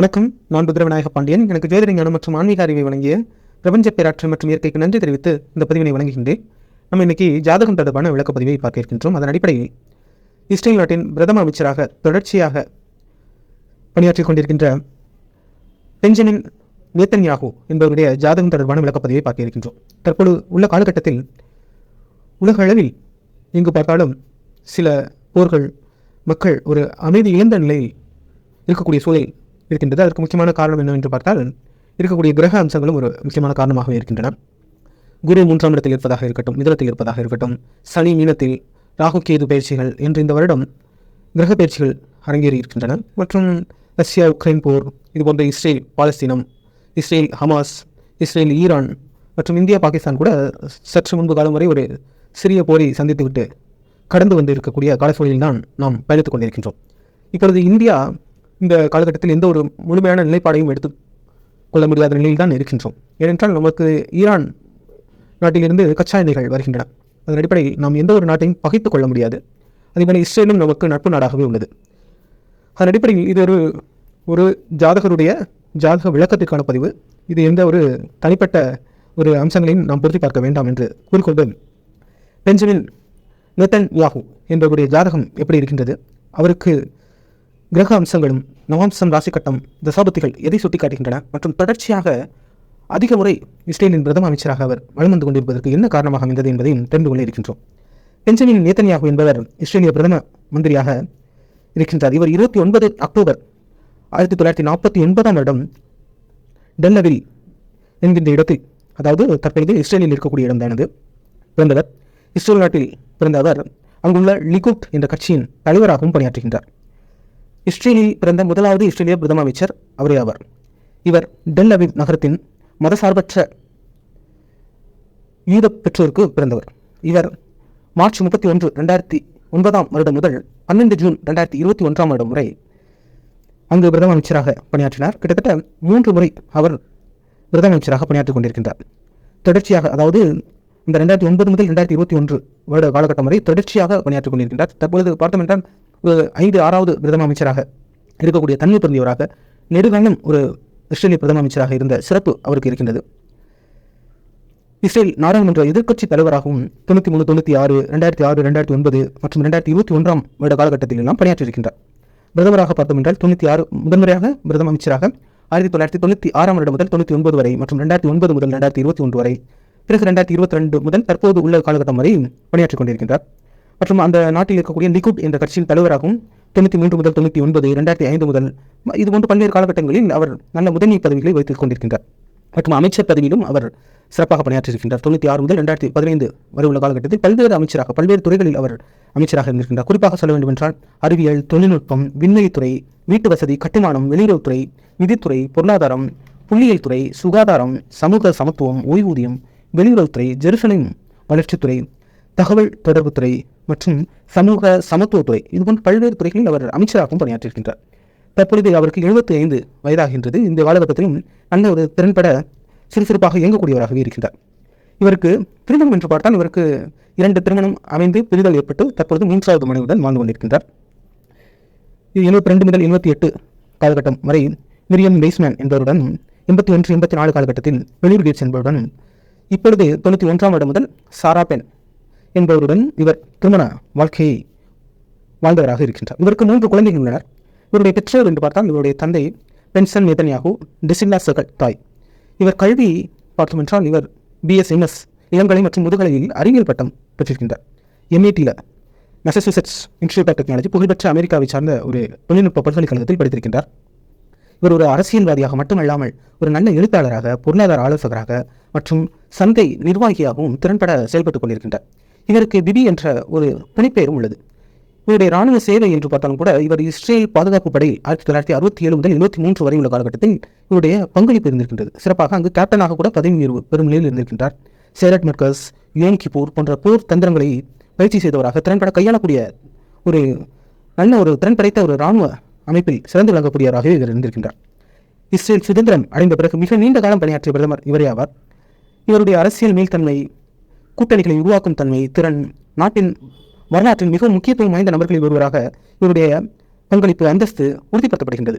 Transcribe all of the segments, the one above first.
வணக்கம். நான் ருத்ரவிநாயக பாண்டியன். எனக்கு ஜோதிட மற்றும் ஆன்மீக அறிவை வழங்கிய பிரபஞ்ச பேராற்றல் மற்றும் இயற்கைக்கு நன்றி தெரிவித்து இந்த பதிவினை வழங்குகின்றேன். நம்ம இன்னைக்கு ஜாதகம் தொடர்பான விளக்கப்பதிவை பார்க்க இருக்கின்றோம். அதன் அடிப்படையில் இஸ்ரேல் நாட்டின் பிரதம அமைச்சராக தொடர்ச்சியாக பணியாற்றிக் கொண்டிருக்கின்ற பெஞ்சமின் நேத்தன்யாகு என்பவருடைய ஜாதகம் தொடர்பான விளக்கப்பதிவை பார்க்க இருக்கின்றோம். தற்போது உள்ள காலகட்டத்தில் உலக அளவில் எங்கு பார்த்தாலும் சில போர்கள் மக்கள் ஒரு அமைதி இழந்த நிலையில் இருக்கக்கூடிய சூழல் இருக்கின்றது. அதற்கு முக்கியமான காரணம் என்னவென்று பார்த்தால் இருக்கக்கூடிய கிரக அம்சங்களும் ஒரு முக்கியமான காரணமாக இருக்கின்றன. குரு மூன்றாம் இடத்தில் இருப்பதாக இருக்கட்டும் மிதனத்தில் இருப்பதாக இருக்கட்டும் சனி மீனத்தில் ராகு கேது பயிற்சிகள் என்று இந்த வருடம் கிரக பயிற்சிகள் அரங்கேறி இருக்கின்றன. மற்றும் ரஷ்யா உக்ரைன் போர் இது போன்ற இஸ்ரேல் பாலஸ்தீனம் இஸ்ரேல் ஹமாஸ் இஸ்ரேல் ஈரான் மற்றும் இந்தியா பாகிஸ்தான் கூட சற்று முன்பு காலம் வரை ஒரு சிறிய போரை சந்தித்துவிட்டு கடந்து வந்து இருக்கக்கூடிய கால சூழலில் தான் நாம் பயணித்துக் கொண்டிருக்கின்றோம். இப்பொழுது இந்தியா இந்த காலகட்டத்தில் எந்த ஒரு முழுமையான நிலைப்பாடையும் எடுத்து கொள்ள முடியாத நிலையில் தான் இருக்கின்றோம். ஏனென்றால் நமக்கு ஈரான் நாட்டிலிருந்து கச்சா எண்ணெய்கள் வருகின்றன. அதன் அடிப்படையில் நாம் எந்த ஒரு நாட்டையும் பகைத்துக் கொள்ள முடியாது. அதேமாதிரி இஸ்ரேலும் நமக்கு நட்பு நாடாகவே உள்ளது. அதன் அடிப்படையில் இது ஒரு ஒரு ஜாதகருடைய ஜாதக விளக்கத்திற்கான பதிவு. இது எந்த ஒரு தனிப்பட்ட ஒரு அம்சங்களையும் நாம் பொருத்தி பார்க்க வேண்டாம் என்று கூறிக்கொண்டு பென்ஜமின் நெத்தன் யாகு என்பவருடைய ஜாதகம் எப்படி இருக்கின்றது? அவருக்கு கிரக அம்சங்களும் நவாம்சம் ராசி கட்டம் தசாபத்திகள் எதை சுட்டிக்காட்டுகின்றன மற்றும் தொடர்ச்சியாக அதிக முறை இஸ்ரேலின் பிரதம அமைச்சராக அவர் வலம் வந்து கொண்டிருப்பதற்கு என்ன காரணமாக அமைந்தது என்பதையும் தெரிந்து கொள்ள இருக்கின்றோம். பெஞ்சமின் நேத்தன்யாகு என்பவர் இஸ்ரேலிய பிரதம மந்திரியாக இருக்கின்றார். இவர் இருபத்தி ஒன்பது அக்டோபர் ஆயிரத்தி தொள்ளாயிரத்தி நாற்பத்தி ஒன்பதாம் வருடம் டெல்லவில் என்கின்ற இடத்தில் அதாவது தற்பொழுது இஸ்ரேலில் இருக்கக்கூடிய இடம்தானது பிறந்தவர். இஸ்ரேல் நாட்டில் பிறந்த அவர் அங்குள்ள லிகுட் என்ற கட்சியின் தலைவராகவும் பணியாற்றுகின்றார். இஸ்ரேலில் பிறந்த முதலாவது இஸ்ரேலிய பிரதம அமைச்சர் அவரே ஆவார். இவர் டெல் அவிவ் நகரத்தின் மதசார்பற்ற யூத பெற்றோருக்கு பிறந்தவர். இவர் மார்ச் முப்பத்தி ஒன்று ரெண்டாயிரத்தி ஒன்பதாம் வருடம் முதல் பன்னெண்டு ஜூன் ரெண்டாயிரத்தி இருபத்தி ஒன்றாம் வருடம் வரை அங்கு பிரதம அமைச்சராக பணியாற்றினார். கிட்டத்தட்ட மூன்று முறை அவர் பிரதம அமைச்சராக பணியாற்றிக் கொண்டிருக்கின்றார். தொடர்ச்சியாக அதாவது இந்த ரெண்டாயிரத்தி ஒன்பது முதல் ரெண்டாயிரத்தி இருபத்தி ஒன்று வருட காலகட்டம் வரை தொடர்ச்சியாக பணியாற்றிக் கொண்டிருக்கின்றார். தற்பொழுது பார்த்தோம் என்றால் ஒரு ஐந்து ஆறாவது பிரதம அமைச்சராக இருக்கக்கூடிய தன்மை பொருந்தியவராக நெடுகாலம் ஒரு இஸ்ரேலிய பிரதம அமைச்சராக இருந்த சிறப்பு அவருக்கு இருக்கின்றது. இஸ்ரேல் நாடாளுமன்ற எதிர்க்கட்சி தலைவராகவும் தொண்ணூற்றி மூணு தொண்ணூற்றி ஆறு ரெண்டாயிரத்தி ஆறு ரெண்டாயிரத்தி ஒன்பது மற்றும் ரெண்டாயிரத்தி இருபத்தி ஒன்றாம் வருட காலகட்டத்தில் எல்லாம் பணியாற்றியிருக்கின்றார். பிரதமராக பார்த்தோம் என்றால் தொண்ணூற்றி ஆறு முதன்முறையாக பிரதம அமைச்சராக ஆயிரத்தி தொள்ளாயிரத்தி தொண்ணூற்றி ஆறாம் வருடம் முதல் தொண்ணூற்றி ஒன்பது வரை மற்றும் ரெண்டாயிரத்தி ஒன்பது முதல் ரெண்டாயிரத்தி இருபத்தி ஒன்று வரை பிறகு ரெண்டாயிரத்தி இருபத்தி ரெண்டு முதல் தற்போது உள்ள காலகட்டம் வரை பணியாற்றிக் கொண்டிருக்கின்றார். மற்றும் அந்த நாட்டில் இருக்கக்கூடிய லிகுட் என்ற கட்சியின் தலைவராகவும் தொண்ணூற்றி மூன்று முதல் தொண்ணூற்றி ஒன்பது ரெண்டாயிரத்தி ஐந்து முதல் இது போன்ற பல்வேறு காலகட்டங்களில் அவர் நல்ல முதன்மை பதவிகளை வைத்துக் கொண்டிருக்கின்றார். மற்றும் அமைச்சர் பதவியிலும் அவர் சிறப்பாக பணியாற்றியிருக்கின்றார். தொண்ணூற்றி ஆறு முதல் ரெண்டாயிரத்தி பதினைந்து வரை உள்ள காலகட்டத்தில் பல்வேறு அமைச்சராக பல்வேறு துறைகளில் அவர் அமைச்சராக இருந்திருக்கின்றார். குறிப்பாக சொல்ல வேண்டுமென்றால் அறிவியல் தொழில்நுட்பம் விண்வெளித்துறை வீட்டு வசதி கட்டுமானம் வெளியுறவுத்துறை நிதித்துறை பொருளாதாரம் புள்ளியியல் துறை சுகாதாரம் சமூக சமத்துவம் ஓய்வூதியம் வெளியுறவுத்துறை ஜெருசலேம் வளர்ச்சித்துறை தகவல் தொடர்புத்துறை மற்றும் சமூக சமத்துவத்துறை இது போன்ற பல்வேறு துறைகளில் அவர் அமைச்சராகவும் பணியாற்றியிருக்கின்றார். தற்பொழுது அவருக்கு எழுபத்தி ஐந்து வயதாகின்றது. இந்த காலகட்டத்திலும் நல்ல ஒரு திறன்பட சுறுசுறுப்பாக இயங்கக்கூடியவராகவே இருக்கின்றார். இவருக்கு திருமணம் என்று பார்த்தால் இவருக்கு இரண்டு திருமணம் அமைந்து பிரிதல் ஏற்பட்டு தற்பொழுது மூன்றாவது மனைவியுடன் வாழ்ந்து கொண்டிருக்கின்றார். இது எழுபத்தி ரெண்டு முதல் எழுபத்தி எட்டு காலகட்டம் வரை மிரியம் பேஸ்மேன் என்பவருடன் எண்பத்தி ஒன்று எண்பத்தி நாலு காலகட்டத்தில் வெளியூர் கேட்ஸ் என்பவருடன் இப்பொழுது தொண்ணூற்றி ஒன்றாம் வருடம் முதல் சாரா பென் என்பவருடன் இவர் திருமண வாழ்க்கையை வாழ்ந்தவராக இருக்கின்றார். இவருக்கு மூன்று குழந்தைகள் உள்ளனர். இவருடைய பெற்றோர் என்று பார்த்தால் இவருடைய தந்தை பென்சன் நேதன்யாகு டிசில்லா சகல் தாய். இவர் கல்வி பார்த்தோம் என்றால் இவர் பிஎஸ்எம்எஸ் இளங்கலை மற்றும் முதுகலையில் அறிவியல் பட்டம் பெற்றிருக்கின்றார். எம்ஏடியில் மெசசூசெட்ஸ் இன்ஸ்டியூட் ஆஃப் டெக்னாலஜி புகழ்பெற்ற அமெரிக்காவை சார்ந்த ஒரு தொழில்நுட்ப பல்கலைக்கழகத்தில் படித்திருக்கின்றார். இவர் ஒரு அரசியல்வாதியாக மட்டுமல்லாமல் ஒரு நல்ல எழுத்தாளராக பொருளாதார ஆலோசகராக மற்றும் சந்தை நிர்வாகியாகவும் திறன்பட செயல்பட்டுக் கொண்டிருக்கின்றார். இவருக்கு பிபி என்ற ஒரு புனைப்பெயரும் உள்ளது. இவருடைய ராணுவ சேவை என்று பார்த்தாலும் கூட இவர் இஸ்ரேல் பாதுகாப்பு படை ஆயிரத்தி தொள்ளாயிரத்தி அறுபத்தி ஏழு முதல் எழுபத்தி மூன்று வரை உள்ள காலகட்டத்தில் இவருடைய பங்களிப்பு இருந்திருக்கின்றது. சிறப்பாக அங்கு கேப்டனாக கூட பதவி உயர்வு பெரும் நிலையில் இருந்திருக்கின்றார். சேரட் மெர்கஸ் யோன் கிப்பூர் போன்ற போர் தந்திரங்களை பயிற்சி செய்தவராக திறன்பட கையாளக்கூடிய ஒரு நல்ல ஒரு திறன் படைத்த ஒரு இராணுவ அமைப்பில் சிறந்து விளங்கக்கூடியவராகவே இவர் இருந்திருக்கின்றார். இஸ்ரேல் சுதந்திரம் அடைந்த பிறகு மிக நீண்ட காலம் பணியாற்றிய பிரதமர் இவரே ஆவார். இவருடைய அரசியல் மீள்தன்மை கூட்டணிகளை உருவாக்கும் தன்மை திறன் நாட்டின் வரலாற்றில் மிகவும் முக்கியத்துவம் வாய்ந்த நபர்களில் ஒருவராக இவருடைய பங்களிப்பு அந்தஸ்து உறுதிப்படுத்தப்படுகின்றது.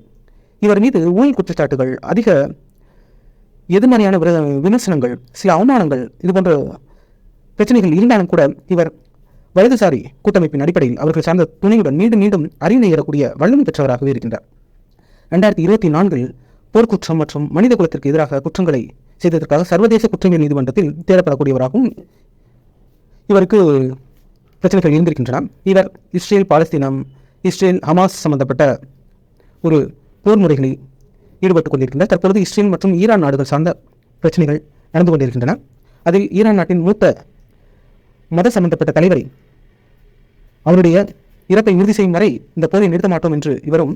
இவர் மீது ஊழல் குற்றச்சாட்டுகள் அதிக எதிர்மறையான விர- விமர்சனங்கள் சில அவமானங்கள் இது போன்ற பிரச்சனைகள் இருந்தாலும் கூட இவர் வலதுசாரி கூட்டமைப்பின் அடிப்படையில் அவர்கள் சார்ந்த துணையுடன் மீண்டும் மீண்டும் அறிவு நேரக்கூடிய வல்லமை பெற்றவராகவே இருக்கின்றார். ரெண்டாயிரத்தி இருபத்தி நான்கில் போர்க்குற்றம் மற்றும் மனித குலத்திற்கு எதிராக குற்றங்களை செய்ததற்காக சர்வதேச குற்றவியல் நீதிமன்றத்தில் தேடப்படக்கூடியவராகவும் இவருக்கு பிரச்சனைகள் இருந்திருக்கின்றன. இவர் இஸ்ரேல் பாலஸ்தீனம் இஸ்ரேல் ஹமாஸ் சம்பந்தப்பட்ட ஒரு போர் முறைகளில் ஈடுபட்டுக் கொண்டிருக்கின்றார். தற்பொழுது இஸ்ரேல் மற்றும் ஈரான் நாடுகள் சார்ந்த பிரச்சனைகள் நடந்து கொண்டிருக்கின்றன. அதில் ஈரான் நாட்டின் மூத்த மத சம்பந்தப்பட்ட தலைவரை அவருடைய இறப்பை உறுதி செய்யும் வரை இந்த போரை நிறுத்த மாட்டோம் என்று இவரும்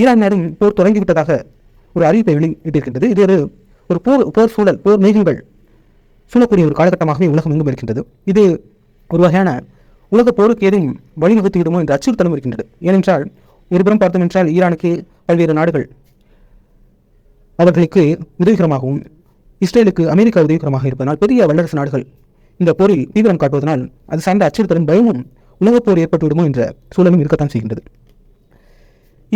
ஈரான் நாடும் போர் தொடங்கிவிட்டதாக ஒரு அறிவிப்பை வெளியிட்டிருக்கின்றது. இது ஒரு ஒரு போர் போர் சூழல் போர் மேகங்கள் சூழக்கூடிய ஒரு காலகட்டமாகவே உலகம் எங்கும் இருக்கின்றது. இது ஒரு வகையான உலக போருக்கு ஏதும் வழிவகுத்துவிடுமோ என்ற அச்சுறுத்தலும் இருக்கின்றது. ஏனென்றால் ஒருபுறம் பார்த்தோம் என்றால் ஈரானுக்கு பல்வேறு நாடுகள் அவர்களுக்கு உதவிகரமாகவும் இஸ்ரேலுக்கு அமெரிக்கா உதவிகரமாக இருப்பதனால் பெரிய வல்லரசு நாடுகள் இந்த போரில் தீவிரம் காட்டுவதனால் அது சார்ந்த அச்சுறுத்தலும் பயமும் உலகப் போர் என்ற சூழலும் இருக்கத்தான் செய்கின்றது.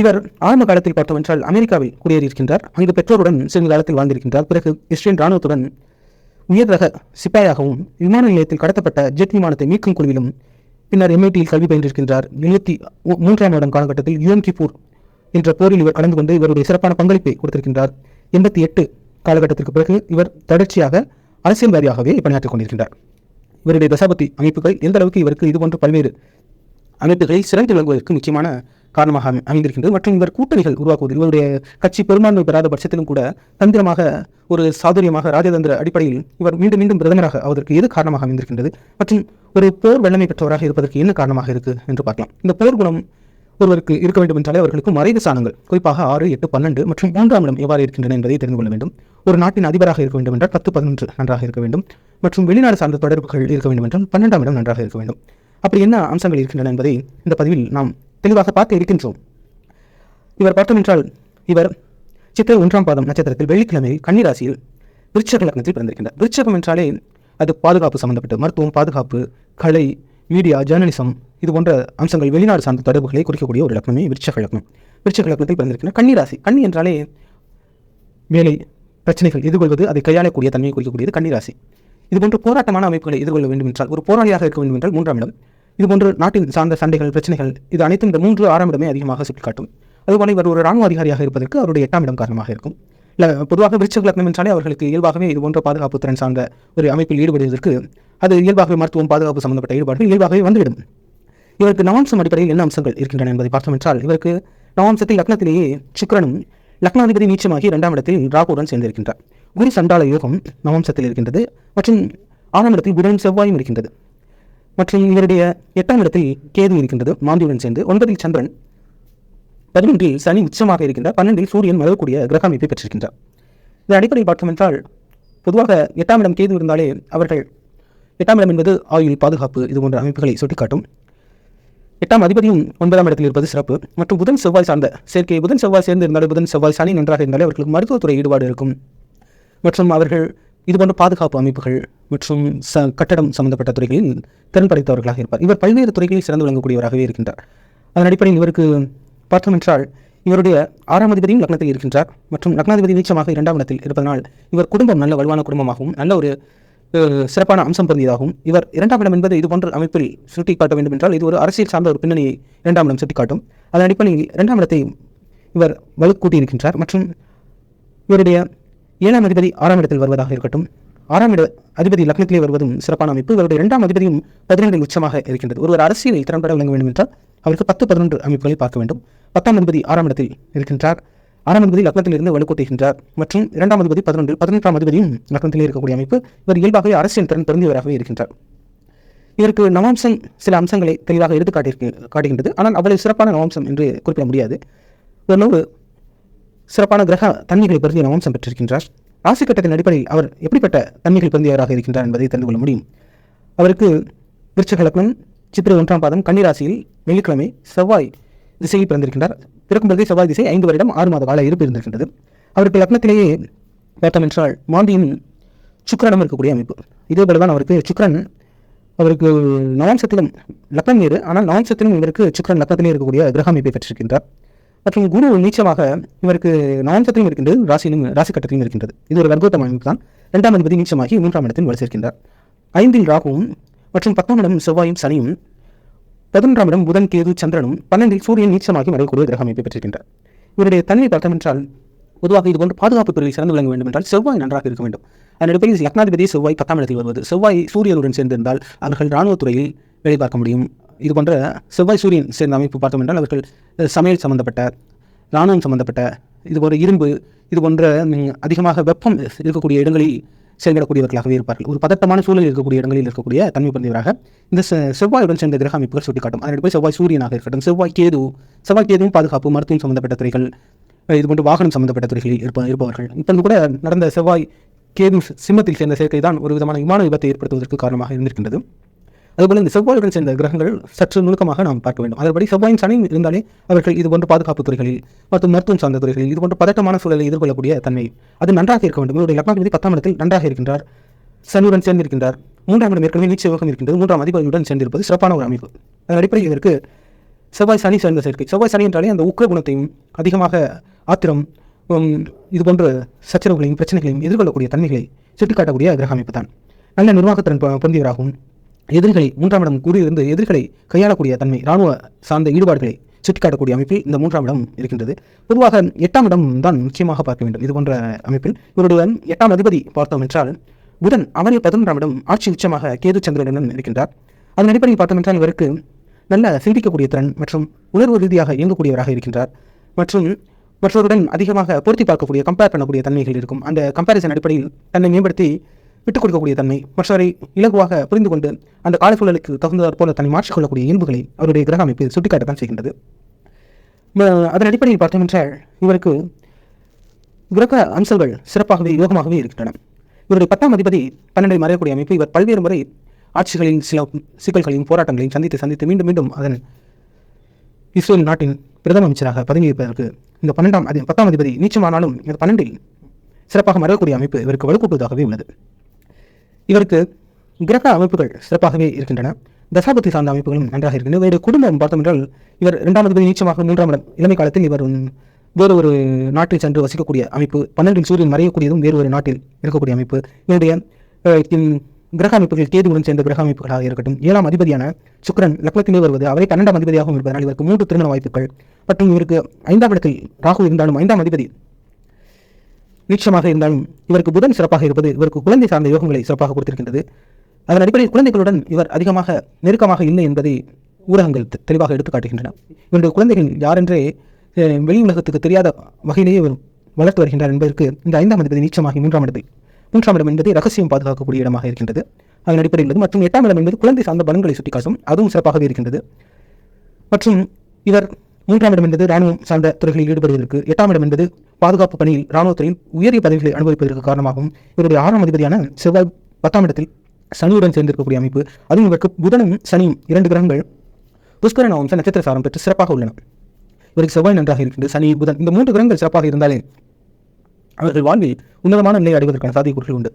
இவர் ஆரம்ப காலத்தில் பார்த்தோமென்றால் அமெரிக்காவில் குடியேறியிருக்கின்றார். அங்கு பெற்றோருடன் சிறிது காலத்தில் வாழ்ந்திருக்கின்றார். பிறகு இஸ்ரேல் இராணுவத்துடன் உயர் ரக சிப்பாயாகவும் விமான நிலையத்தில் கடத்தப்பட்ட ஜெட் விமானத்தை மீட்கும் குழுவிலும் பின்னர் எம்ஐடியில் கல்வி பயின்றிருக்கின்றார். எழுபத்தி மூன்றாம் வருடம் காலகட்டத்தில் யுஎம் கிப்பூர் என்ற போரில் இவர் கலந்து கொண்டு இவருடைய சிறப்பான பங்களிப்பை கொடுத்திருக்கின்றார். எண்பத்தி எட்டு காலகட்டத்திற்கு பிறகு இவர் தொடர்ச்சியாக அரசியல்வாதியாகவே பணியாற்றிக் கொண்டிருக்கின்றார். இவருடைய தசாபத்தி அமைப்புகள் எந்த அளவுக்கு இவருக்கு இதுபோன்ற பல்வேறு அமைப்புகளை சிறந்து விளங்குவதற்கு முக்கியமான காரணமாக அமைந்திருக்கின்றது. மற்றும் இவர் கூட்டணிகள் உருவாக்குவது இவருடைய கட்சி பெரும்பான்மை பெறாத பட்சத்திலும் கூட தந்திரமாக ஒரு சாதுரியமாக ராஜதந்திர அடிப்படையில் இவர் மீண்டும் மீண்டும் பிரதமராக ஆவதற்கு எது காரணமாக அமைந்திருக்கின்றது? மற்றும் ஒரு போர் வல்லமை பெற்றவராக இருப்பதற்கு என்ன காரணமாக இருக்கு என்று பார்க்கலாம். இந்த போர் குணம் ஒருவருக்கு இருக்க வேண்டும் என்றாலே அவர்களுக்கு மறைவு சாணங்கள் குறிப்பாக ஆறு எட்டு பன்னெண்டு மற்றும் மூன்றாம் இடம் எவ்வாறு இருக்கின்றன என்பதை தெரிந்து கொள்ள வேண்டும். ஒரு நாட்டின் அதிபராக இருக்க வேண்டும் என்றால் பத்து பதினொன்று நன்றாக இருக்க வேண்டும். மற்றும் வெளிநாடு சார்ந்த தொடர்புகள் இருக்க வேண்டும் என்றால் பன்னெண்டாம் இடம் நன்றாக இருக்க வேண்டும். அப்படி என்ன அம்சங்கள் இருக்கின்றன என்பதை இந்த பதிவில் நாம் தெளிவாக பார்த்து இருக்கின்றோம். இவர் பார்த்தோம் என்றால் இவர் சித்திரை ஒன்றாம் பாதம் நட்சத்திரத்தில் வெள்ளிக்கிழமை கன்னிராசியில் விருட்சக லக்னத்தில் பிறந்திருக்கின்றார். விருட்சகம் என்றாலே அது பாதுகாப்பு சம்பந்தப்பட்ட மருத்துவம் பாதுகாப்பு கலை மீடியா ஜேர்னலிசம் இது போன்ற அம்சங்கள் வெளிநாடு சார்ந்த தொடர்புகளை குறிக்கக்கூடிய ஒரு லக்னமே விருட்சக லக்னம். விருட்சக லக்னத்தில் பிறந்திருக்கின்ற கன்னிராசி. கன்னி என்றாலே வேலை பிரச்சனைகள் எதிர்கொள்வது அதை கையாளக்கூடிய தன்மையை குறிக்கக்கூடியது கன்னிராசி. இதுபோன்ற போராட்டமான அமைப்புகளை எதிர்கொள்ள வேண்டும் என்றால் ஒரு போராளியாக இருக்க வேண்டும் என்றால் மூன்றாம் இடம் இதுபோன்று நாட்டின் சார்ந்த சண்டைகள் பிரச்சனைகள் இது அனைத்தும் இந்த மூன்று ஆறாம் இடமே அதிகமாக சுட்டிக்காட்டும். அதுபோல இவர் ஒரு ராணுவ அதிகாரியாக இருப்பதற்கு அவருடைய எட்டாம் இடம் காரணமாக இருக்கும். இல்லை பொதுவாக விருச்சக லக்னம் என்றாலே அவர்களுக்கு இயல்பாகவே இது போன்ற பாதுகாப்பு திறன் சார்ந்த ஒரு அமைப்பில் ஈடுபடுவதற்கு அது இயல்பாகவே மருத்துவம் பாதுகாப்பு சம்பந்தப்பட்ட ஈடுபாடுகள் இயல்பாகவே வந்துவிடும். இவருக்கு நவாம்சம் அடிப்படையில் என்ன அம்சங்கள் இருக்கின்றன என்பதை பார்த்தோம் என்றால் இவருக்கு நவாம்சத்தில் லக்னத்திலேயே சுக்கரனும் லக்னாதிபதி நீச்சமாகி இரண்டாம் இடத்தில் ராகுடன் சேர்ந்திருக்கின்றார். குரு சண்டால யோகம் நவாம்சத்தில் இருக்கின்றது மற்றும் ஆறாம் இடத்தில் புதன் செவ்வாயும் இருக்கின்றது. மற்றும் இவருடைய எட்டாம் இடத்தில் கேது இருக்கின்றது. மாந்தியுடன் சேர்ந்து ஒன்பதில் சந்திரன் பதினொன்றில் சனி உச்சமாக இருக்கின்றார். பன்னெண்டில் சூரியன் மலரக்கூடிய கிரக அமைப்பை பெற்றிருக்கின்றார். இதன் அடிப்படையில் பார்த்தோம் என்றால் பொதுவாக எட்டாம் இடம் கேது இருந்தாலே அவர்கள் எட்டாம் இடம் என்பது ஆயுள் பாதுகாப்பு இது போன்ற அமைப்புகளை சுட்டிக்காட்டும். எட்டாம் அதிபதியும் ஒன்பதாம் இடத்தில் இருப்பது சிறப்பு. மற்றும் புதன் செவ்வாய் சார்ந்த சேர்க்கை புதன் செவ்வாய் சேர்ந்து இருந்தாலும் புதன் செவ்வாய் சனி நன்றாக இருந்தாலே அவர்களுக்கு மருத்துவத்துறை ஈடுபாடு இருக்கும். மற்றும் அவர்கள் இதுபோன்ற பாதுகாப்பு அமைப்புகள் மற்றும் ச கட்டடம் சம்பந்தப்பட்ட துறைகளில் திறன் படைத்தவர்களாக இருப்பார். இவர் பல்வேறு துறைகளில் சிறந்து விளங்கக்கூடியவராகவே இருக்கின்றார். அதன் அடிப்படையில் இவருக்கு பார்த்தோம் என்றால் இவருடைய ஆறாம் அதிபதியும் லக்னத்தில் இருக்கின்றார் மற்றும் லக்னாதிபதி நீச்சமாக இரண்டாம் இடத்தில் இருப்பதனால் இவர் குடும்பம் நல்ல வலுவான குடும்பமாகவும் நல்ல ஒரு சிறப்பான அம்சம் பொருந்தியதாகும் இவர் இரண்டாம் இடம் என்பது இதுபோன்ற அமைப்பில் சுட்டிக்காட்ட வேண்டும் என்றால் இது ஒரு அரசியல் சார்ந்த ஒரு பின்னணியை இரண்டாம் இடம் சுட்டிக்காட்டும். அதன் அடிப்படையில் இரண்டாம் இடத்தை இவர் வலுக்கூட்டியிருக்கின்றார் மற்றும் இவருடைய ஏழாம் அதிபதி ஆறாம் இடத்தில் வருவதாக இருக்கட்டும். ஆறாம் இட அதிபதி லக்னத்திலே வருவதும் சிறப்பான அமைப்பு. இவருடைய இரண்டாம் அதிபதியும் பதினெண்டில் உச்சமாக இருக்கின்றது. ஒருவர் அரசியலில் திறன்பட விளங்க வேண்டும் என்றால் அவருக்கு பத்து பதினொன்று அமைப்புகளை பார்க்க வேண்டும். பத்தாம் அதிபதி ஆறாம் இடத்தில் இருக்கின்றார். ஆறாம் அதிபதி லக்னத்திலிருந்து வலுக்கூட்டுகின்றார். மற்றும் இரண்டாம் அதிபதி பதினொன்று பதினெட்டாம் அதிபதியும் லக்னத்திலே இருக்கக்கூடிய அமைப்பு. இவர் இயல்பாகவே அரசியல் திறன் திறந்தவராகவே இருக்கின்றார். இதற்கு நவாம்சம் சில அம்சங்களை தெளிவாக எடுத்து காட்டியிருக்கு காட்டுகின்றது. ஆனால் அவ்வளவு சிறப்பான நவாம்சம் என்று குறிப்பிட முடியாது. ஒரு சிறப்பான கிரக தன்மைகளை பொருந்திய வம்சம் பெற்றிருக்கின்றார் ராசி கட்டத்தின் அடிப்படையில் அவர் எப்படிப்பட்ட தன்மைகள் பொருந்தியவராக இருக்கின்றார் என்பதை தெரிந்து கொள்ள முடியும். அவருக்கு விருச்சக லக்னம் சித்திரை ஒன்றாம் பாதம் கன்னிராசியில் வெள்ளிக்கிழமை செவ்வாய் திசையில் பிறந்திருக்கின்றார். பிறக்கும் பிறகு செவ்வாய் திசை ஐந்து வருடம் ஆறு மாத கால இருப்பு இருந்திருக்கின்றது. அவருக்கு லக்னத்திலேயே பார்த்தோம் என்றால் மாந்தியின் சுக்கரனம் இருக்கக்கூடிய அமைப்பு. இதேபோலதான் தான் அவருக்கு சுக்கரன் அவருக்கு நவாம்சத்திலும் லக்னம் வேறு. ஆனால் நவாம்சத்திலும் இவருக்கு சுக்கரன் லக்னத்திலே இருக்கக்கூடிய கிரக அமைப்பை பெற்றிருக்கின்றார். மற்றும் குரு நீச்சமாக இவருக்கு நவம்சத்திலும் இருக்கின்றது ராசியிலும் ராசி கட்டத்திலும் இருக்கின்றது. இது ஒரு வர்க்கோத்தம் அமைப்பு தான். இரண்டாம் அதிபதி நீச்சமாகி மூன்றாம் இடத்தில் வலு சேர்க்கின்றார். ஐந்தில் ராகுவும் மற்றும் பத்தாம் இடம் செவ்வாயும் சனியும் பதினொன்றாம் இடம் புதன் கேது சந்திரனும் பன்னெண்டில் சூரியன் நீச்சமாகி மறைக்கூடிய கிரக அமைப்பை பெற்றிருக்கின்றார். இவருடைய தன்மை பார்த்தோம் என்றால் பொதுவாக இது போன்ற பாதுகாப்பு துறையில் சிறந்து விளங்க வேண்டும் என்றால் செவ்வாய் நன்றாக இருக்க வேண்டும். அதன் அடிப்படையில் லக்னாதிபதி செவ்வாய் பத்தாம் இடத்தில் வருவது. செவ்வாய் சூரியனுடன் சேர்ந்திருந்தால் அவர்கள் இராணுவத்துறையில் வேலை பார்க்க முடியும். இது போன்ற செவ்வாய் சூரியன் சேர்ந்த அமைப்பு பார்த்தோம் என்றால் அவர்கள் சமையல் சம்பந்தப்பட்ட இராணுவம் சம்பந்தப்பட்ட இது போன்ற இரும்பு இது போன்ற அதிகமாக வெப்பம் இருக்கக்கூடிய இடங்களில் செயல்படக்கூடியவர்களாகவே இருப்பார்கள். ஒரு பதட்டமான சூழலில் இருக்கக்கூடிய இடங்களில் இருக்கக்கூடிய தன்மை பிறந்தவராக இந்த செவ்வாயுடன் சேர்ந்த கிரக அமைப்புகள் சுட்டிக்காட்டும். அதன் போய் செவ்வாய் சூரியனாக இருக்கட்டும் செவ்வாய் கேது செவ்வாய் கேதுவும் பாதுகாப்பு மருத்துவம் சம்பந்தப்பட்ட துறைகள் இது போன்ற வாகனம் சம்பந்தப்பட்ட துறைகளில் இருப்ப இருப்பவர்கள். இப்போ கூட நடந்த செவ்வாய் கேது சிம்மத்தில் சேர்ந்த சேர்க்கை தான் ஒரு விதமான விமான விபத்தை ஏற்படுத்துவதற்கு காரணமாக இருந்திருக்கின்றது. அதுபோல் இந்த செவ்வாயுடன் சேர்ந்த கிரகங்கள் சற்று நுணுக்கமாக நாம் பார்க்க வேண்டும். அதன்படி செவ்வாயின் சனி இருந்தாலே அவர்கள் இது போன்ற பாதுகாப்பு துறைகளில் மற்றும் மருத்துவம் சார்ந்த துறைகளில் இது போன்ற பதட்டமான சூழலை எதிர்கொள்ளக்கூடிய தன்மை அது நன்றாக இருக்க வேண்டும். இவருடைய லக்னாதிபதி பத்தாம் இடத்தில் நன்றாக இருக்கின்றார். சனியுடன் சேர்ந்திருக்கின்றார். மூன்றாம் இடம் ஏற்கனவே நீச்ச யோகம் இருக்கின்றது. மூன்றாம் அதிபதியுடன் சேர்ந்திருப்பது சிறப்பான ஒரு அமைப்பு. அதன் அடிப்படையில் இதற்கு செவ்வாய் சனி சேர்ந்த சேர்க்கை. செவ்வாய் சனி என்றாலே அந்த உக்கிர குணத்தையும் அதிகமாக ஆத்திரம் இது போன்ற சச்சரவுகளையும் பிரச்சனைகளையும் எதிர்கொள்ளக்கூடிய தன்மைகளை சுட்டிக்காட்டக்கூடிய கிரக அமைப்பு தான் நல்ல நிர்வாகத்திறன் பொருந்தியவராகவும் எதிர்களை மூன்றாம் இடம் கூறியிருந்து எதிர்களை கையாளக்கூடிய தன்மை இராணுவ சார்ந்த ஈடுபாடுகளை சுட்டிக்காட்டக்கூடிய அமைப்பில் இந்த மூன்றாம் இடம் இருக்கின்றது. பொதுவாக எட்டாம் இடம் தான் முக்கியமாக பார்க்க வேண்டும். இது போன்ற அமைப்பில் இவருடைய எட்டாம் அதிபதி பார்த்தோம் என்றால் புதன் அவரே பதினொன்றாம் இடம் ஆட்சி உச்சமாக கேது சந்திரனுடன் இருக்கின்றார். அதன் அடிப்படையில் பார்த்தோம் என்றால் இவருக்கு நல்ல சிந்திக்கக்கூடிய திறன் மற்றும் உணர்வு ரீதியாக இயங்கக்கூடியவராக இருக்கின்றார். மற்றும் மற்றவருடன் அதிகமாக பொருத்தி பார்க்கக்கூடிய கம்பேர் பண்ணக்கூடிய தன்மைகள் இருக்கும். அந்த கம்பேரிசன் அடிப்படையில் தன்னை மேம்படுத்தி விட்டுக் கொடுக்கக்கூடிய தன்மை மற்றவரை இலகுவாக புரிந்து கொண்டு அந்த காலச்சூழலுக்கு தகுந்ததாற் போல தன்னை மாற்றிக்கொள்ளக்கூடிய இயல்புகளை அவருடைய கிரக அமைப்பு சுட்டிக்காட்டத்தான் செய்கின்றது. அதன் அடிப்படையில் பார்த்தோம் என்றால் இவருக்கு கிரக அம்சங்கள் சிறப்பாகவே யோகமாகவே இருக்கின்றன. இவருடைய பத்தாம் அதிபதி பன்னெண்டை மறையக்கூடிய அமைப்பு இவர் பல்வேறு முறை ஆட்சிகளின் சில சிக்கல்களையும் போராட்டங்களையும் சந்தித்து சந்தித்து மீண்டும் மீண்டும் அதன் இஸ்ரேல் நாட்டின் பிரதம அமைச்சராக பதவியேற்பதற்கு இந்த பன்னெண்டாம் அதி பத்தாம் அதிபதி நீச்சமானாலும் இந்த பன்னெண்டில் சிறப்பாக மறையக்கூடிய அமைப்பு இவருக்கு வலுக்கூட்டுவதாகவே உள்ளது. இவருக்கு கிரக அமைப்புகள் சிறப்பாகவே இருக்கின்றன. தசாபதி சார்ந்த அமைப்புகளும் நன்றாக இருக்கின்றன. இவருடைய குடும்பம் பார்த்தோம் என்றால் இவர் இரண்டாம் அதிபதி நீச்சமாக மூன்றாம் இடம் இளமை காலத்தில் இவர் வேறு ஒரு நாட்டில் சென்று வசிக்கக்கூடிய அமைப்பு பன்னெண்டில் சூரியன் மறையக்கூடியதும் வேறு ஒரு நாட்டில் இருக்கக்கூடிய அமைப்பு. இவருடைய கிரக அமைப்புகள் தேதியுடன் சேர்ந்த கிரக அமைப்புகளாக இருக்கட்டும். ஏழாம் அதிபதியான சுக்கிரன் லக்னத்திலே வருவது அவரை பன்னெண்டாம் அதிபதியாகவும் இருப்பதனால் இவருக்கு மூன்று திருமண வாய்ப்புகள். மற்றும் இவருக்கு ஐந்தாம் இடத்தில் ராகு இருந்தாலும் ஐந்தாம் அதிபதி நீச்சமாக இருந்தாலும் இவருக்கு புதன் சிறப்பாக இருப்பது இவருக்கு குழந்தை சார்ந்த யோகங்களை சிறப்பாக கொடுத்திருக்கின்றது. அதன் அடிப்படையில் குழந்தைகளுடன் இவர் அதிகமாக நெருக்கமாக இல்லை என்பதை ஊடகங்கள் தெளிவாக எடுத்து காட்டுகின்றன. இவருடைய குழந்தைகள் யாரென்றே வெளி உலகத்துக்கு தெரியாத வகையிலேயே இவர் வளர்த்து வருகின்றார் என்பதற்கு இந்த ஐந்தாம் அதிபதி நீச்சமாகி மூன்றாம் இடத்தில் மூன்றாம் இடம் என்பது ரகசியம் பாதுகாக்கக்கூடிய இடமாக இருக்கின்றது. அதன் அடிப்படையில் உள்ளது. மற்றும் எட்டாம் இடம் என்பது குழந்தை சார்ந்த பலன்களை சுட்டிக்காட்டும் அதுவும் சிறப்பாகவே இருக்கின்றது. மற்றும் இவர் மூன்றாம் இடம் என்பது ராணுவம் சார்ந்த துறைகளில் ஈடுபடுவதற்கு எட்டாம் இடம் என்பது பாதுகாப்பு பணியில் ராணுவத்துறையில் உயரிய பதவிகளை அனுபவிப்பதற்கு காரணமாகவும் இவருடைய ஆறாம் அதிபதியான செவ்வாய் பத்தாம் இடத்தில் சனியுடன் சேர்ந்திருக்கக்கூடிய அமைப்பு அதுவும் இவருக்கு புதனும் சனியும் இரண்டு கிரகங்கள் புஷ்கர நவம்ச நட்சத்திர சாரம் பெற்று சிறப்பாக உள்ளன இவருக்கு செவ்வாய் நன்றாக இருக்கின்றது சனி புதன் இந்த மூன்று கிரகங்கள் சிறப்பாக இருந்தாலே அவர்கள் வாழ்வில் உன்னதமான நிலை அடைவதற்கான சாத்தியக்கூறுகள் உண்டு.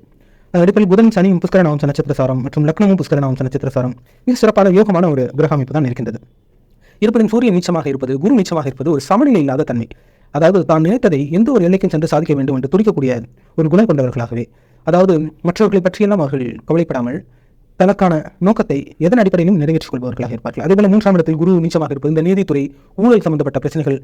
அடிப்படையில் புதன் சனியும் புஷ்கர நவம்ச நட்சத்திர சாரம் மற்றும் லக்னமும் புஷ்கர நவம்ச நட்சத்திர சாரம் மிக சிறப்பான யோகமான ஒரு கிரக அமைப்பு தான் இருக்கின்றது. இருப்பினும் சூரியன் நீச்சமாக இருப்பது குரு நீச்சமாக இருப்பது ஒரு சமநிலை இல்லாத தன்மை. அதாவது தான் நினைத்ததை எந்த ஒரு எல்லைக்கும் சென்று சாதிக்க வேண்டும் என்று துடிக்கக்கூடிய ஒரு குணம் கொண்டவர்களாகவே. அதாவது மற்றவர்களை பற்றியெல்லாம் அவர்கள் கவலைப்படாமல் தனக்கான நோக்கத்தை எதன் அடிப்படையிலும் நிறைவேற்றிக் கொள்பவர்களாக இருப்பார்கள். அதேபோல மூன்றாம் இடத்தில் குரு நீச்சமாக இருப்பது இந்த நீதித்துறை ஊழல் சம்பந்தப்பட்ட பிரச்சனைகள்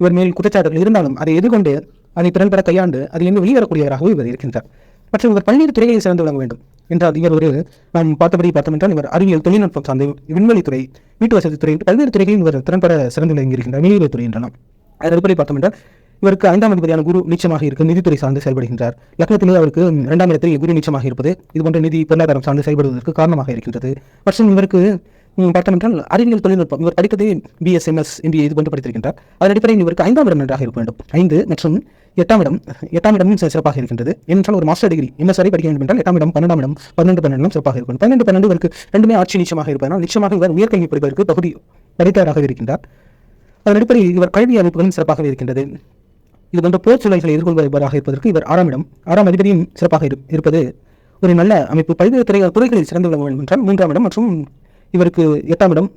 இவர் மேல் குற்றச்சாட்டுகள் இருந்தாலும் அதை எதிர்கொண்டு அதை திறன்பெற கையாண்டு அதிலிருந்து வெளிவரக்கூடியவராகவும் இவர் இருக்கின்றார். மற்றும் இவர் பல்வேறு துறைகளில் சிறந்து விளங்க வேண்டும் என்றால் இவர் ஒரு நாம் பார்த்தபடி பார்த்தோம் என்றால் இவர் அறிவியல் தொழில்நுட்பம் சார்ந்த விண்வெளித்துறை வீட்டு வசதி துறை பல்வேறு துறைகளில் இவர் திறன்பட சிறந்து விளங்கி இருக்கின்றார் வெளியுறவுத்துறை என்றலாம் அதன் பார்த்தோம் என்றால் இவருக்கு ஐந்தாம் அதிபதியான குரு நிச்சயமாக இருக்கு நிதித்துறை சார்ந்து செயல்படுகின்றார். லக்னத்திலே அவருக்கு இரண்டாம் இடத்தில் குரு நிச்சயமாக இருப்பது இதுபோன்ற நிதி பொருளாதாரம் சார்ந்து செயல்படுவதற்கு காரணமாக இருக்கின்றது. மற்றும் இவருக்கு பார்த்தோம் என்றால் அறிவியல் தொழில்நுட்பம் இவர் படித்ததே பிஎஸ்எம்எஸ் எம்பிஏ இது போன்று படித்திருக்கின்றார். அதன் அடிப்படையில் இவருக்கு ஐந்தாம் இடம் நன்றாக இருக்க வேண்டும். ஐந்து மற்றும் எட்டாம் இடம் எட்டாம் இடமும் சிறப்பாக இருக்கின்றது. ஏனென்றால் ஒரு மாஸ்டர் டிகிரி எம்எஸ் வரை படிக்க வேண்டும் என்றால் எட்டாம் இடம் பன்னெண்டாம் இடம் பன்னெண்டு பன்னெண்டு சிறப்பாக இருக்கும். பன்னெண்டு பன்னெண்டு இவருக்கு ரெண்டுமே ஆட்சி நிச்சயமாக இருப்பதனால் நிச்சயமாக இவர் உயர்கல்வி படிப்பதற்கு தகுதி படித்தவராக இருக்கின்றார். அதன் அடிப்படையில் இவர் கல்வி அமைப்புகளும் சிறப்பாகவே இருக்கின்றது. இது போன்ற போர் சூழல்களை எதிர்கொள்பவராக இருப்பதற்கு இவர் ஆறாம் இடம் ஆறாம் அதிபதியும் சிறப்பாக இரு- இருப்பது ஒரு நல்ல அமைப்பு. பல்வேறு துறை துறைகளில் சிறந்து விளங்க வேண்டும் என்றால் மூன்றாம் இடம் மற்றும் இவருக்கு எட்டாம் இடம்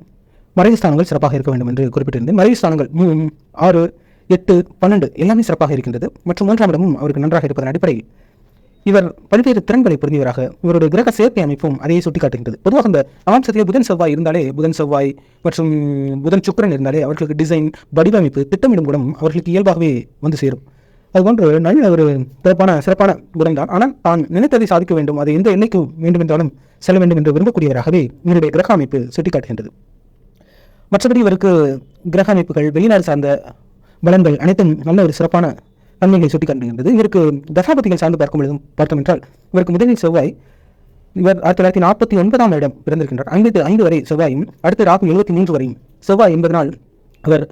மறைவு ஸ்தானங்கள் சிறப்பாக இருக்க வேண்டும் என்று குறிப்பிட்டிருந்தேன். மறைவு ஸ்தானங்கள் ஆறு எட்டு பன்னெண்டு எல்லாமே சிறப்பாக இருக்கின்றது. மற்றும் மூன்றாம் இடமும் அவருக்கு நன்றாக இருப்பதன் அடிப்படையில் இவர் பல்வேறு திறன்களை புரிந்தவராக இவருடைய கிரக சேர்க்கை அமைப்பும் அதையே சுட்டிக்காட்டுகின்றது. பொதுவாக இந்த நவாம்சத்தில் புதன் செவ்வாய் இருந்தாலே புதன் செவ்வாய் மற்றும் புதன் சுக்கரன் இருந்தாலே அவர்களுக்கு டிசைன் வடிவமைப்பு திட்டமிடும் குணம் அவர்களுக்கு இயல்பாகவே வந்து சேரும். அதுபோன்று நல்ல ஒரு சிறப்பான சிறப்பான குணம் தான் ஆனால் தான் நினைத்ததை சாதிக்க வேண்டும் அதை எந்த எல்லைக்கு வேண்டுமென்றாலும் செல்ல வேண்டும் என்று விரும்பக்கூடியவராகவே இவருடைய கிரக அமைப்பு சுட்டிக்காட்டுகின்றது. மற்றபடி இவருக்கு கிரக அமைப்புகள் வெளிநாடு சார்ந்த பலன்கள் அனைத்தும் நல்ல ஒரு சிறப்பான நன்மைகளை சுட்டிக்காட்டுகின்றது. இவருக்கு தசாபதிகள் சார்ந்து பார்க்கும் பொழுதும் பார்த்தோம் என்றால் இவருக்கு முதலில் செவ்வாய் இவர் ஆயிரத்தி தொள்ளாயிரத்தி நாற்பத்தி ஒன்பதாம் இடம் பிறந்திருக்கின்றார். ஐம்பத்தி ஐந்து வரை செவ்வாயும் அடுத்த ராகு எழுபத்தி மூன்று வரையும் செவ்வாய் என்பதனால் அவர்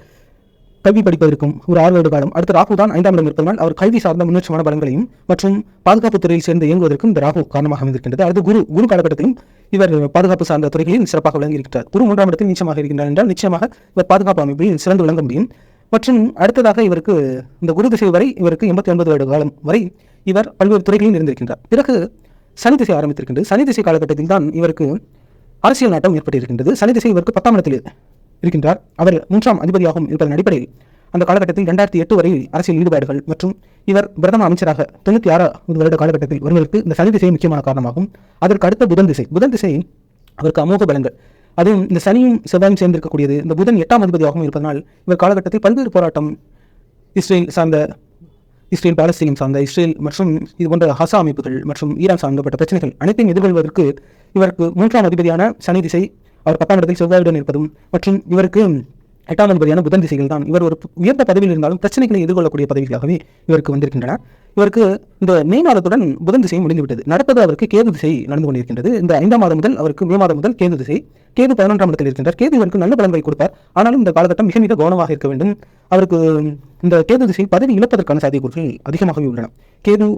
கல்வி படிப்பதற்கும் ஒரு ஆறு வருட காலம் அடுத்த ராகு தான் ஐந்தாம் இடம் இருப்பதனால் அவர் கல்வி சார்ந்த முன்னேற்றமான பலன்களையும் மற்றும் பாதுகாப்பு துறையில் சேர்ந்து இயங்குவதற்கும் இந்த ராகு காரணமாக அமைந்திருக்கின்றது அடுத்து குரு குரு காலகட்டத்திலும் இவர் பாதுகாப்பு சார்ந்த துறைகளில் சிறப்பாக விளங்கியிருக்கிறார். குரு மூன்றாம் இடத்தில் நிச்சயமாக இருக்கின்றார் என்றால் நிச்சயமாக இவர் பாதுகாப்பு அமைப்பில் சிறந்து விளங்க முடியும். மற்றும் அடுத்ததாக இவருக்கு இந்த குரு திசை வரை இவருக்கு எண்பத்தி ஒன்பது வருட காலம் வரை இவர் பல்வேறு துறைகளில் இருந்திருக்கின்றார். பிறகு சனி திசை ஆரம்பித்திருக்கின்றது. சனி திசை காலகட்டத்தில் தான் இவருக்கு அரசியல் நாட்டம் ஏற்பட்டிருக்கின்றது. சனி திசை இவருக்கு பத்தாம் இடத்தில் இருக்கின்றார். அவர் மூன்றாம் அதிபதியாகவும் இருப்பதன் அடிப்படையில் அந்த காலகட்டத்தில் ரெண்டாயிரத்தி எட்டு வரை அரசியல் ஈடுபாடுகள் மற்றும் இவர் பிரதம அமைச்சராக தொண்ணூற்றி ஆறாவது வருட காலகட்டத்தில் வருவதற்கு இந்த சனி திசை முக்கியமான காரணமாகும். அதற்கு அடுத்த புதன் திசை. புதன் திசை அவருக்கு அமோக பலங்கள் அதுவும் இந்த சனியும் செவ்வாயும் சேர்ந்திருக்கக்கூடியது. இந்த புதன் எட்டாம் அதிபதியாகவும் இருப்பதனால் இவர் காலகட்டத்தில் பல்வேறு போராட்டம் இஸ்ரேல் சார்ந்த இஸ்ரேல் பாலஸ்தீனம் சார்ந்த இஸ்ரேல் மற்றும் இது போன்ற ஹசா அமைப்புகள் மற்றும் ஈரான் சார்ந்தப்பட்ட பிரச்சனைகள் அனைத்தையும் எதிர்கொள்வதற்கு இவருக்கு மூன்றாம் அதிபதியான சனி திசை அவர் பத்தாம் இடத்தில் செவ்வாயுடன் இருப்பதும் மற்றும் இவருக்கு எட்டாம் அதிபதியான புதன் திசைகள் தான் இவர் ஒரு உயர்ந்த பதவியில் இருந்தாலும் பிரச்சனைகளை எதிர்கொள்ளக்கூடிய பதவிகளாகவே இவருக்கு வந்திருக்கின்றன. இவருக்கு இந்த மே மாதத்துடன் புதன் திசையும் முடிந்துவிட்டது. நடப்பது அவருக்கு கேது திசை நடந்து கொண்டிருக்கின்றது. இந்த ஐந்தாம் மாதம் முதல் அவருக்கு மே மாதம் முதல் கேது திசை. கேது பதினொன்றாம் இடத்தில் இருக்கின்றார். கேது இவருக்கு நல்ல பலன்களை கொடுப்பார். ஆனாலும் இந்த காலகட்டம் மிக மிக கவனமாக இருக்க வேண்டும். அவருக்கு இந்த கேது திசை பதவி இழப்பதற்கான சாத்தியக்கூறுகள் அதிகமாகவே உள்ளன. கேது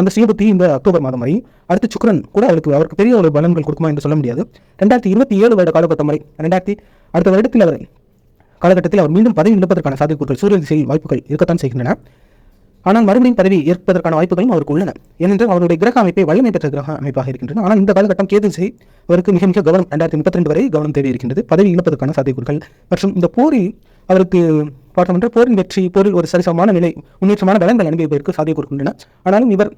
அந்த ஸ்ரீபுத்தி இந்த அக்டோபர் மாதம் வரை அடுத்து சுக்கரன் கூட அவருக்கு அவருக்கு பெரிய ஒரு பலன்கள் கொடுக்குமா என்று சொல்ல முடியாது. ரெண்டாயிரத்தி இருபத்தி ஏழு வருட காலகட்டம் வரை ரெண்டாயிரத்தி அடுத்த வருடத்தில் அவர் காலகட்டத்தில் அவர் மீண்டும் பதவி இழப்பதற்கான சாத்தியக்கூறுகள் சூரிய திசையில் வாய்ப்புகள் இருக்கத்தான் செய்கின்றன. ஆனால் மறுபடியும் பதவி ஏற்பதற்கான வாய்ப்புகளும் அவருக்கு உள்ளன. ஏனென்றால் அவருடைய கிரக அமைப்பை வலிமை பெற்ற கிரக அமைப்பாக இருக்கின்றன. ஆனால் இந்த காலகட்டம் கேது திசை அவருக்கு மிக மிக கவனம் ரெண்டாயிரத்தி முப்பத்தி ரெண்டு வரை கவனம் தேவை இருக்கின்றது. பதவி இழப்பதற்கான சாத்தியக்கூறுகள். மற்றும் இந்த போரில் அவருக்கு பார்த்தோம் போரின் வெற்றி போரில் ஒரு சரிசமமான நிலை முன்னேற்றமான பலன்கள் அனுபவிப்பதற்கு சாத்தியக்கூறுகின்றன ஆனாலும் இவர்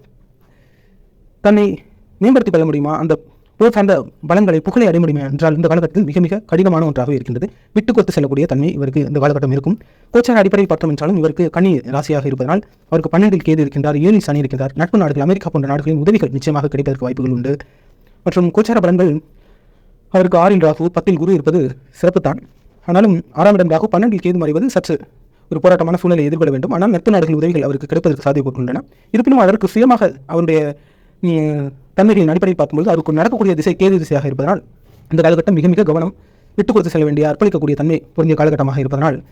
தன்னை மேம்படுத்திக் கொள்ள முடியுமா? அந்த போர் சார்ந்த பலன்களை புகழை அடைய என்றால் இந்த காலகட்டத்தில் மிக மிக கடினமான ஒன்றாக இருக்கின்றது. விட்டு கொடுத்து செல்லக்கூடிய தன்மை இவருக்கு இந்த காலகட்டம் இருக்கும். கோச்சார அடிப்படையில் பார்த்தோம் என்றாலும் இவருக்கு கனி ராசியாக இருப்பதனால் அவருக்கு பன்னெண்டில் கேது இருக்கின்றார் ஏழில் சனி இருக்கின்றார். நட்பு நாடுகள் அமெரிக்கா போன்ற நாடுகளின் உதவிகள் நிச்சயமாக கிடைப்பதற்கு வாய்ப்புகள் உண்டு. மற்றும் கோச்சார பலன்கள் அவருக்கு ஆறில் ராகு பத்தில் குரு இருப்பது சிறப்பு தான். ஆனாலும் ஆறாம் இடம் ராகு பன்னெண்டில் கேது மறைவது சற்று ஒரு போராட்டமான சூழ்நிலை எதிர்கொள்ள வேண்டும். ஆனால் நட்பு நாடுகள் உதவிகள் அவருக்கு கிடைப்பதற்கு சாத்தியப்பட்டுள்ளன இருப்பினும் அதற்கு சுயமாக அவருடைய தன்மைகளின் அடிப்படையில் பார்க்கும்போது அவருக்கு நடக்கக்கூடிய திசை கேது திசையாக இருப்பதனால் இந்த காலகட்டம் மிக மிக கவனம் விட்டுக் கொடுத்து செல்ல வேண்டிய அர்ப்பணிக்கக்கூடிய தன்மை பொருந்திய காலகட்டமாக இருப்பதனால்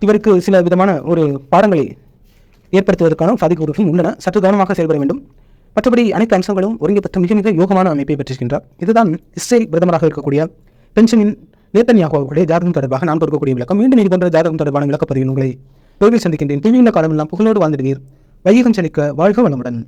இவருக்கு சில விதமான ஒரு பாடங்களை ஏற்படுத்துவதற்கான சாதிக்கூறுகளும் உள்ளன. சற்று கவனமாக செயல்பட வேண்டும். மற்றபடி அனைத்து அம்சங்களும் ஒருங்கிப்பட்ட மிக மிக யோகமான அமைப்பை பெற்றிருக்கின்றார். இதுதான் இஸ்ரேல் பிரதமராக இருக்கக்கூடிய பென்ஷனின் நேத்தன்யாகுடைய ஜாதகம் தொடர்பாக நான் கொடுக்கக்கூடிய விளக்கம். மீண்டும் இது போன்ற ஜாதகம் தொடர்பான விளக்கப்பதிவில் உங்களை தொழில் சந்திக்கின்றேன். பிரிவின காலமெல்லாம் புகழோடு வாழ்ந்திடுவீர். வையகம் செழிக்க வாழ்க வளமுடன்.